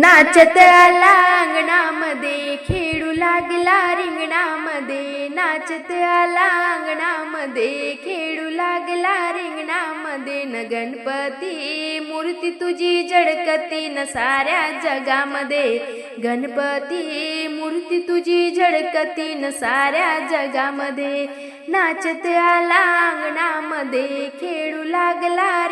नाचत आला अंगणामध्ये खेळू लागला रिंगणामध्ये. नाचत आला अंगणामध्ये खेळू लागला रिंगणामध्ये. न गणपती मूर्ती तुझी झडकती न साऱ्या जगामध्ये. गणपती मूर्ती तुझी झडकती न साऱ्या जगामध्ये. नाचत आला अंगणामध्ये खेळू लागला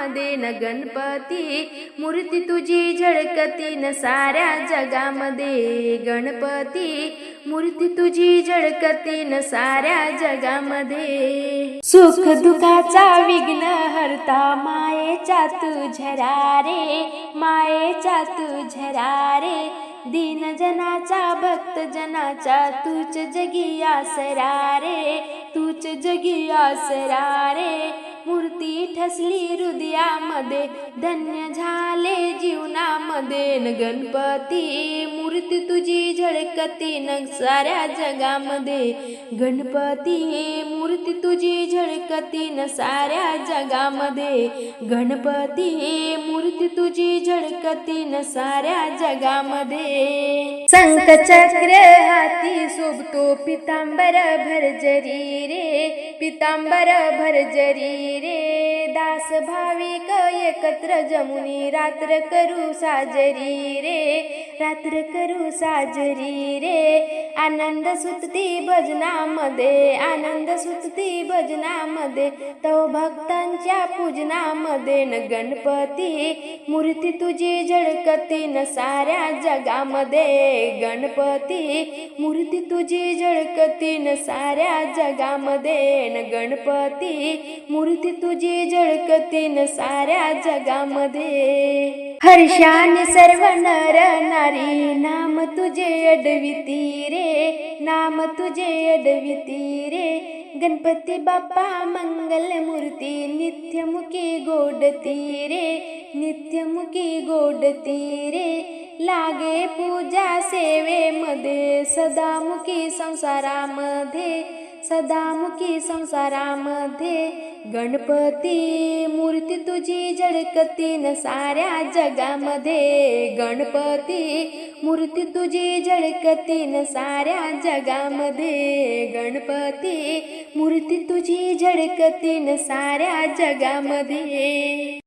रिंगणामध्ये न गणपती मूर्ती तुझी झळकती न साऱ्या जगामध्ये. गणपती मूर्ती तुझी झळकती न साऱ्या जगामध्ये. सुख दुखाचा विघ्न हरता मायेचा तुझरा रे मायेचा तुझरा रे दीन जनाचा भक्त जनाचा तूच जगी आसरा रे तूच जगी आसरा रे मूर्ती ठसली हृदयामध्ये धन्य झाले जीवनामध्ये. न गणपती मूर्ती तुझी झळकती न साऱ्या जगामध्ये. गणपती मूर्ती तुझी झळकती न साऱ्या जगामध्ये. गणपती मूर्ती तुझी झळकती न साऱ्या जगामध्ये. संकचक्र हाती सोबतो पितांबर भरजरी रे. पितांबर भरजरी रे दास भाविक एकत्र जमुनी रात्र करू साजरी रे. रात्र करू साजरी रे. आनंद सुतती भजनामध्ये आनंद सुतती भजनामध्ये. तो भक्तांच्या पूजनामध्ये न गणपती मूर्ती तुझी झळकती न साऱ्या जगामध्ये. गणपती मूर्ती तुझी झळकती न साऱ्या जगामध्ये. न गणपती मूर्ती तुझी झळकती न साऱ्या जगामध्ये. हर्षाने सर्व नर नारी नाम तुझे अडविती रे नाम तुझे अडविती रे. गणपती बाप्पा मंगल मूर्ती नित्यमुखी गोडती रे नित्यमुखी गोडती रे. लागे पूजा सेवेमध्ये सदामुखी संसारामध्ये. सदामुखी संसारामध्ये. गणपती मूर्ती तुझी झळकती न साऱ्या जगामध्ये. गणपती मूर्ती तुझी झळकती न साऱ्या जगामध्ये. गणपती मूर्ती तुझी झळकती न साऱ्या जगामध्ये.